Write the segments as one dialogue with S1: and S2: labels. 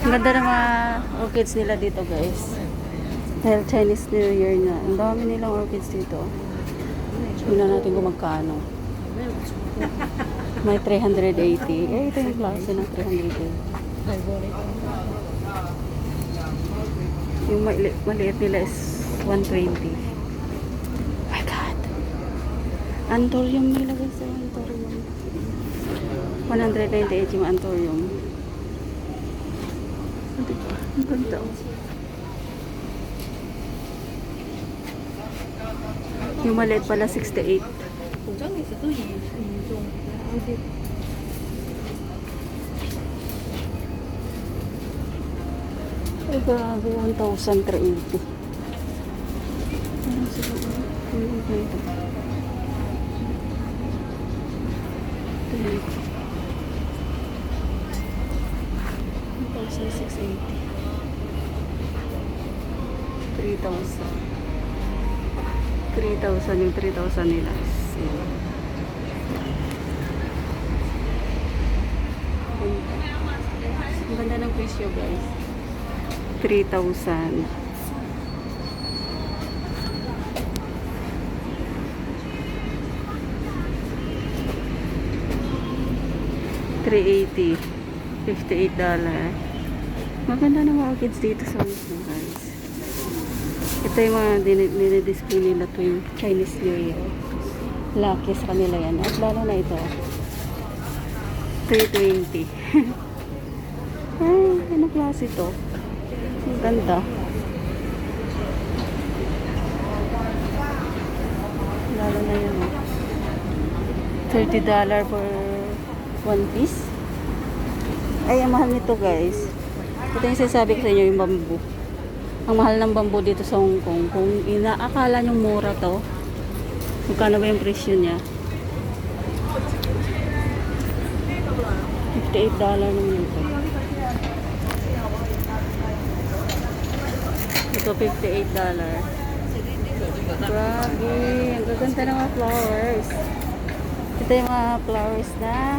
S1: Ang ganda ng mga orchids nila dito guys. Dahil Chinese New Year na. Ang dami nilang orchids dito. Tingnan natin kung magkano. May 380. Eh, ito yung klase ng 380. Yung mali maliit nila is 120. my God. Antorium nila guys. Antorium. 198 yung antorium. O. Yung maliit pala, 68. Ay, grabe, 1,380. Ano sila ba? Ano ito? Ito Ito yun. 1,680. 3,000. 3,000 yung 3,000 nila. Sale. Ang ganda ng presyo guys. 3,000. Three eighty. Fifty-eight dollar. Maganda ng mga kids dito sa mismo guys. Ito yung mga din- dinidisplay nila tuwing Chinese New Year. Lucky sa kanila yan. At lalo na ito. 320. Ay, ano klase to? Ang ganda. Lalo na yun. oh. $30 per one piece. Ay, ang mahal nito guys. Ito yung sinasabi ko sa inyo, yung bamboo. Ang mahal ng bamboo dito sa Hong Kong. Kung inaakala nyo mura to, magkano ba yung presyo niya? $58 naman ito. Ito, $58. Grabe, ang gaganda ng mga flowers. Ito yung mga flowers na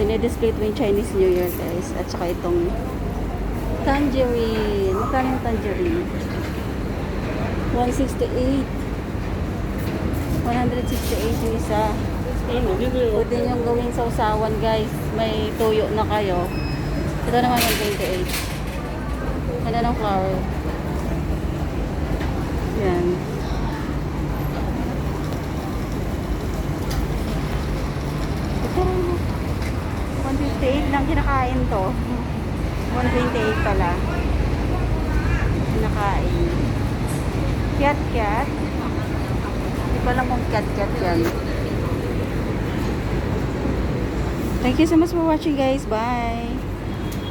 S1: dinidisplay tuwing Chinese New Year, guys. At saka itong tangerine. Magkano yung tangerine? 168. 168 yung isa. Pwede niyong gawing sausawan, guys. May tuyo na kayo. Ito naman 128. Ganda ng flower. Yan. Ito, 158 lang kinakain to. 128 pala. Kinakain. Cat-cat. Hindi ko alam kung cat-cat yan. Thank you so much for watching guys. Bye!